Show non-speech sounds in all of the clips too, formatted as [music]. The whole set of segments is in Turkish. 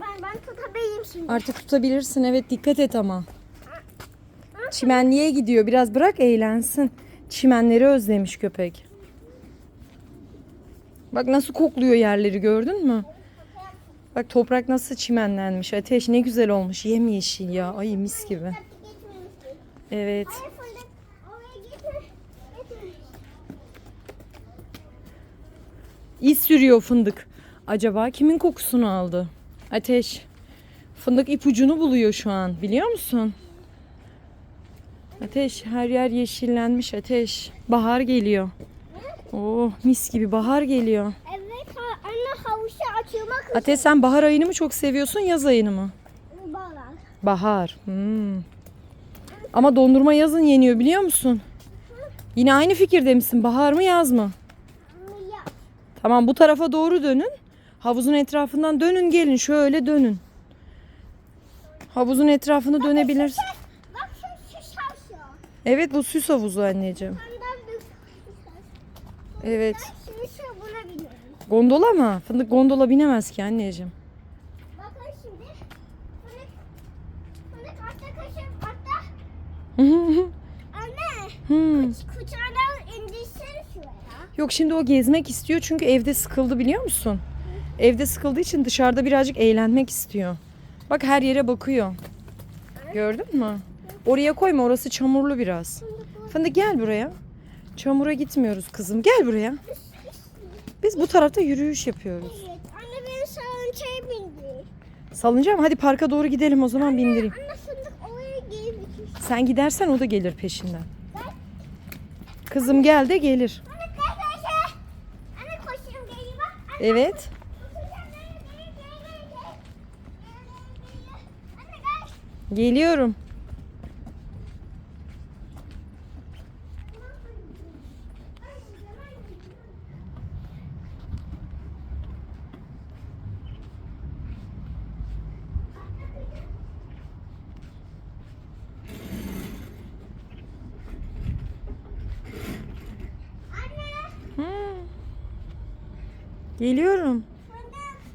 Ben ben tutabileyim şimdi. Artık tutabilirsin. Evet dikkat et ama. Çimenliğe gidiyor. Biraz bırak eğlensin. Çimenleri özlemiş köpek. Bak nasıl kokluyor yerleri gördün mü? Bak toprak nasıl çimenlenmiş. Ateş ne güzel olmuş. Yemyeşil ya. Ay mis gibi. Evet. İz sürüyor fındık. Acaba kimin kokusunu aldı? Ateş. Fındık ipucunu buluyor şu an. Biliyor musun? Ateş her yer yeşillenmiş ateş. Bahar geliyor. Oh mis gibi bahar geliyor. Evet anne havuçta açılmak Ateş sen bahar ayını mı çok seviyorsun yaz ayını mı? üzere bağlar. Bahar. Hmm. Ama dondurma yazın yeniyor biliyor musun? Yine aynı fikirde misin? Bahar mı yaz mı? Tamam bu tarafa doğru dönün. Havuzun etrafından dönün gelin şöyle dönün. Havuzun etrafını dönebilirsin. Bak şu şu şavşıyor. Evet bu süs havuzu anneciğim. Evet. Gondola mı? Fındık gondola binemez ki anneciğim. Bakın şimdi. Fındık. Fındık atla kaşım atla. [laughs] Anne. Hmm. Kucağından indirsene şuraya. Yok şimdi o gezmek istiyor çünkü evde sıkıldı biliyor musun? Evde sıkıldığı için dışarıda birazcık eğlenmek istiyor. Bak her yere bakıyor. Gördün mü? Oraya koyma orası çamurlu biraz. Fındık gel buraya. Çamura gitmiyoruz kızım. Gel buraya. Biz bu tarafta yürüyüş yapıyoruz. Evet. Anne beni salıncaya bindi. Salıncağım hadi parka doğru gidelim o zaman bindireyim. Anne fındık oraya gitmiş. Sen gidersen o da gelir peşinden. Kızım gel de gelir. Anne gel gel gel. Anne koşuyorum geliyor bak. Anne Evet. koşuyorum gel gel gel gel gel. Anne gel. Geliyorum. Hmm. Geliyorum. Fındık.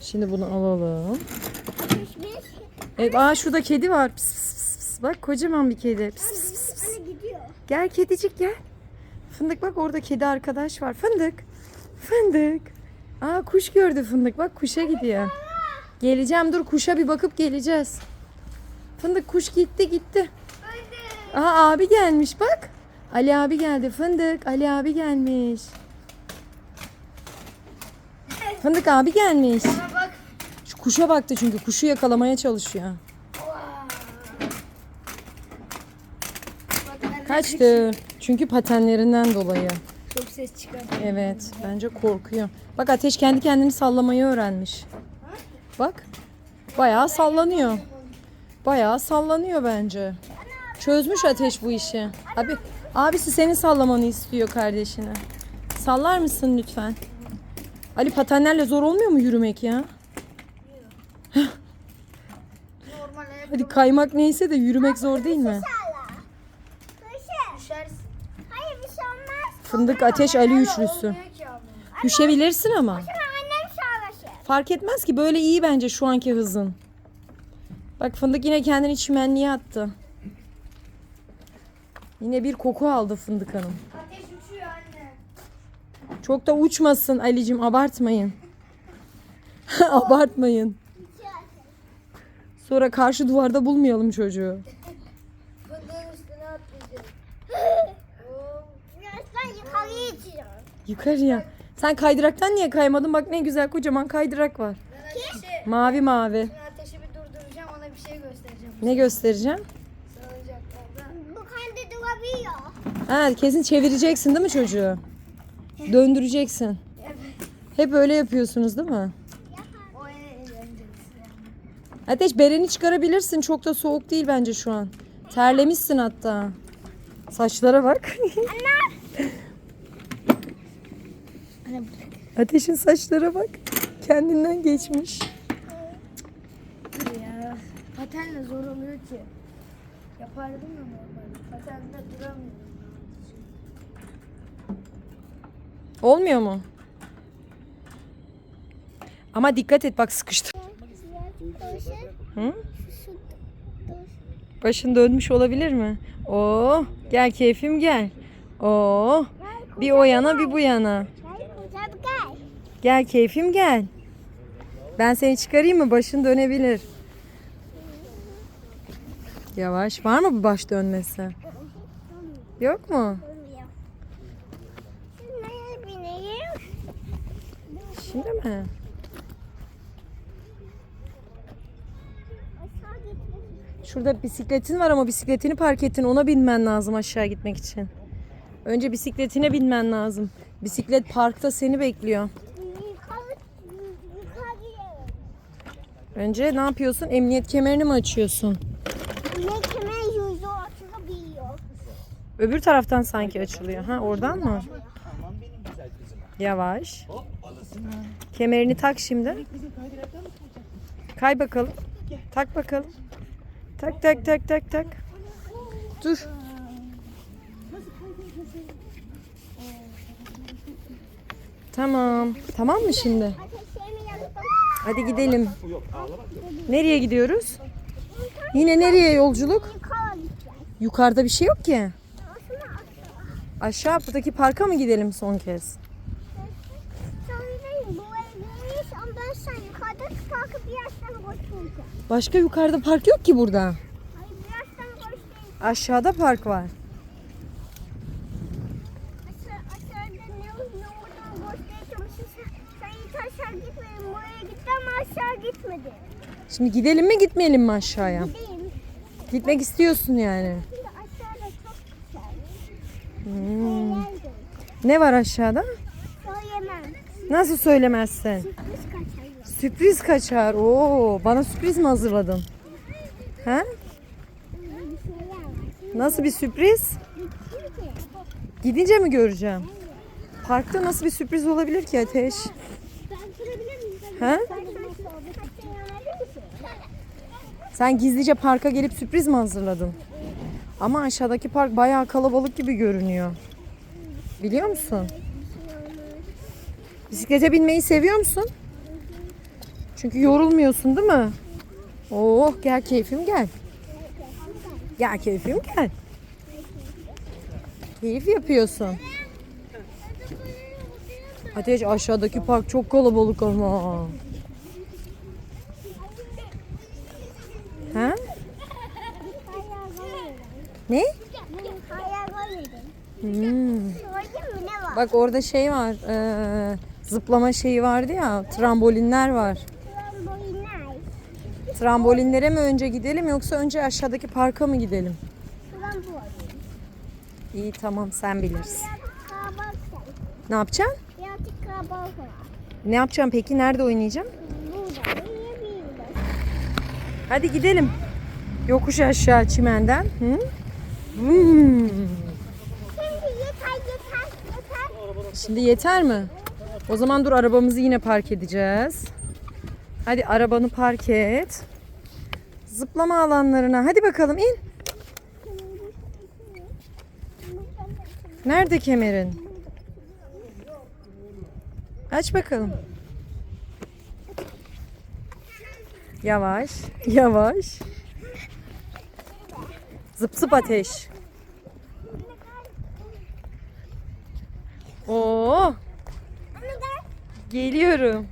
Şimdi bunu alalım. Hiçbir Evet, aa şurada kedi var. Pis, pis, pis, pis. Bak kocaman bir kedi. Pis, pis, pis, pis. Gel kedicik gel. Fındık bak orada kedi arkadaş var. Fındık. Fındık. Aa kuş gördü fındık. Bak kuşa gidiyor. Geleceğim dur kuşa bir bakıp geleceğiz. Fındık kuş gitti gitti. Aha abi gelmiş bak. Ali abi geldi. Fındık Ali abi gelmiş. Fındık abi gelmiş. bak. Şu kuşa baktı çünkü kuşu yakalamaya çalışıyor. Kaçtı. Çünkü patenlerinden dolayı. Çok ses çıkar. Evet, bence korkuyor. Bak ateş kendi kendini sallamayı öğrenmiş. Bak. Bayağı sallanıyor. Bayağı sallanıyor bence. Çözmüş ateş bu işi. Abi abisi senin sallamanı istiyor kardeşine. Sallar mısın lütfen? Ali patenlerle zor olmuyor mu yürümek ya? Normal Hadi kaymak neyse de yürümek zor değil mi? Sağla. Düşer. Düşersin. Hayır bir şey olmaz. Fındık ateş Ali üçlüsü. Olmuyor ki ama. Düşebilirsin ama. Şimdi annem sağlaşır. Fark etmez ki böyle iyi bence şu anki hızın. Bak fındık yine kendini çimenliğe attı. Yine bir koku aldı fındık hanım. Çok da uçmasın Ali'cim abartmayın. [laughs] abartmayın. Sonra karşı duvarda bulmayalım çocuğu. İtiyorum. [gasps] Yukarıya. Sen kaydıraktan niye kaymadın? Bak ne güzel kocaman kaydırak var. Ki? Mavi mavi. Ateşi bir durduracağım ona bir şey göstereceğim. Ne göstereceğim? Bu kendi durabiliyor. Ha kesin çevireceksin değil mi çocuğu? Döndüreceksin. Hep öyle yapıyorsunuz değil mi? Ateş bereni çıkarabilirsin. Çok da soğuk değil bence şu an. Terlemişsin hatta. Saçlara bak. Ateşin saçlara bak. Kendinden geçmiş. Ya. Patenle zor oluyor ki. Yapardım ya normalde. Patenle duramıyorum. Olmuyor mu? Ama dikkat et bak sıkıştı. Hı? Başın dönmüş olabilir mi? Oo, gel keyfim gel. Oo, bir o yana bir bu yana. Gel keyfim gel. Ben seni çıkarayım mı? Başın dönebilir. Yavaş. Var mı bu baş dönmesi? Yok mu? Olmuyor. Şimdi nereye bineyim? Şimdi mi? Şurada bisikletin var ama bisikletini park ettin. Ona binmen lazım aşağı gitmek için. Önce bisikletine binmen lazım. Bisiklet parkta seni bekliyor. Önce ne yapıyorsun? Emniyet kemerini mi açıyorsun? Ne kemer yüzü açılabiliyor. Öbür taraftan sanki açılıyor. Ha oradan mı? Yavaş. Kemerini tak şimdi. Kay bakalım. Tak bakalım. Tak tak tak tak tak. Dur. Tamam. Tamam mı şimdi? Hadi gidelim. Nereye gidiyoruz? Yine nereye yolculuk? Yukarıda bir şey yok ki. Aşağı buradaki parka mı gidelim son kez? Sonra buraya gelmiş ondan sonra yukarıda kalkıp birazdan koşmayacağım. Başka yukarıda park yok ki burada. Aşağıda park var. Şimdi gidelim mi gitmeyelim mi aşağıya? Değil. Gitmek istiyorsun yani. Şimdi aşağıda çok güzel. Hmm. Ne var aşağıda? Söyleyemem. Nasıl söylemezsin? Sürpriz. Sürpriz kaçar. Oo, bana sürpriz mi hazırladın? Var. Nasıl bir sürpriz? Gidince mi göreceğim? Parkta nasıl bir sürpriz olabilir ki Ateş? misin? Sen gizlice parka gelip sürpriz mi hazırladın? Ama aşağıdaki park bayağı kalabalık gibi görünüyor. Biliyor musun? Bisiklete binmeyi seviyor musun? Çünkü yorulmuyorsun değil mi? Oh gel keyfim gel. Gel keyfim gel. Keyif yapıyorsun. Ateş aşağıdaki park çok kalabalık ama. Ha? Ne? Hmm. Bak orada şey var. eee, zıplama şeyi vardı ya. Trambolinler var. Trambolinler. Trambolinlere mi önce gidelim yoksa önce aşağıdaki parka mı gidelim? İyi tamam sen bilirsin. Birazcık kalabalık var. Ne yapacaksın? Birazcık kalabalık var. Ne yapacağım peki? Nerede oynayacağım? Burada. Yiyebiliriz. Hadi gidelim. Yokuş aşağı çimenden. Hı? Hmm. Şimdi yeter yeter yeter. Şimdi yeter mi? O zaman dur arabamızı yine park edeceğiz. Hadi arabanı park et. Zıplama alanlarına. Hadi bakalım in. Nerede kemerin? Aç bakalım. Yavaş, yavaş. Zıp zıp ateş. Oo, geliyorum.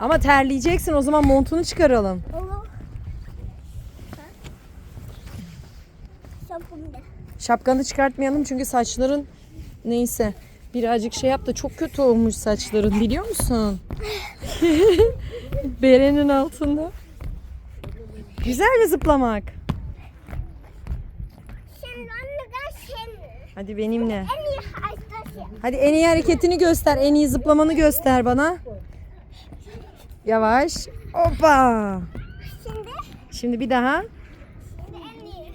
Ama terleyeceksin o zaman montunu çıkaralım. Olur. Şapkanı çıkartmayalım çünkü saçların neyse birazcık şey yap da çok kötü olmuş saçların biliyor musun? [laughs] Berenin altında. Güzel mi zıplamak? Hadi benimle. Hadi en iyi hareketini göster. En iyi zıplamanı göster bana. Yavaş. Hoppa. Şimdi, Şimdi bir daha. şimdi en iyi.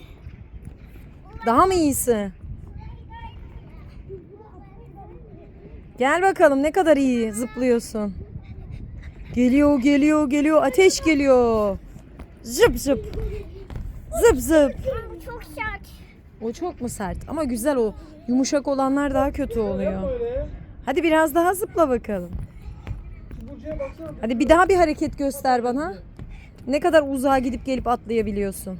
Daha mı iyisi? Gel bakalım ne kadar iyi zıplıyorsun. Geliyor, geliyor, geliyor. Ateş geliyor. Zıp zıp. Zıp zıp. Bu çok sert. O çok mu sert? Ama güzel o. Yumuşak olanlar daha kötü oluyor. Hadi biraz daha zıpla bakalım. Hadi bir daha bir hareket göster bana. Ne kadar uzağa gidip gelip atlayabiliyorsun.